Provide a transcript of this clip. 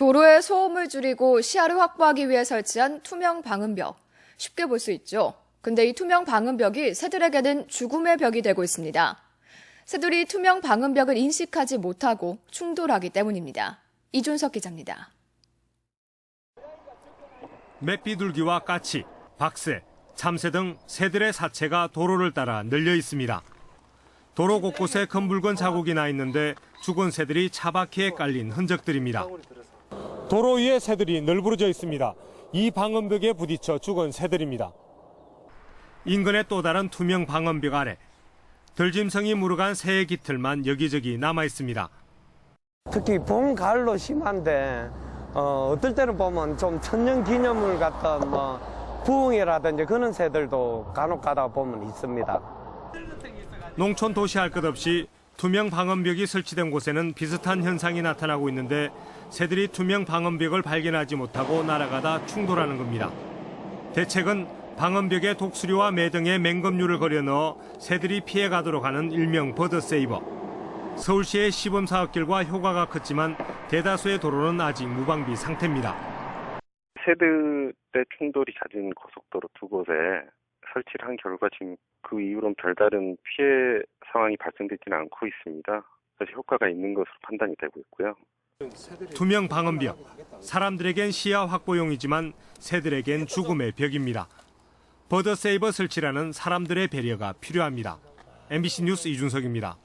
도로의 소음을 줄이고 시야를 확보하기 위해 설치한 투명 방음벽. 쉽게 볼 수 있죠. 근데 이 투명 방음벽이 새들에게는 죽음의 벽이 되고 있습니다. 새들이 투명 방음벽을 인식하지 못하고 충돌하기 때문입니다. 이준석 기자입니다. 맷비둘기와 까치, 박새, 참새 등 새들의 사체가 도로를 따라 늘려 있습니다. 도로 곳곳에 큰 붉은 자국이 나 있는데 죽은 새들이 차바퀴에 깔린 흔적들입니다. 도로 위에 새들이 널브러져 있습니다. 이 방음벽에 부딪혀 죽은 새들입니다. 인근의 또 다른 투명 방음벽 아래 들짐승이 무르간 새의 깃털만 여기저기 남아 있습니다. 특히 봄, 가을로 심한데 어, 어떨 때는 보면 좀 천년 기념물 같은 뭐 부흥이라든지 그런 새들도 간혹 가다 보면 있습니다. 농촌 도시 할 것 없이 투명 방음벽이 설치된 곳에는 비슷한 현상이 나타나고 있는데 새들이 투명 방음벽을 발견하지 못하고 날아가다 충돌하는 겁니다. 대책은 방음벽에 독수리와 매 등의 맹금류를 걸여 넣어 새들이 피해가도록 하는 일명 버드세이버. 서울시의 시범 사업길과 효과가 컸지만 대다수의 도로는 아직 무방비 상태입니다. 새들의 충돌이 잦은 고속도로 두 곳에 설치를 한 결과 지금 그 이후로는 별다른 피해 상황이 발생되지는 않고 있습니다. 그래서 효과가 있는 것으로 판단이 되고 있고요. 투명 방음벽. 사람들에겐 시야 확보용이지만 새들에겐 죽음의 벽입니다. 버드세이버 설치라는 사람들의 배려가 필요합니다. MBC 뉴스 이준석입니다.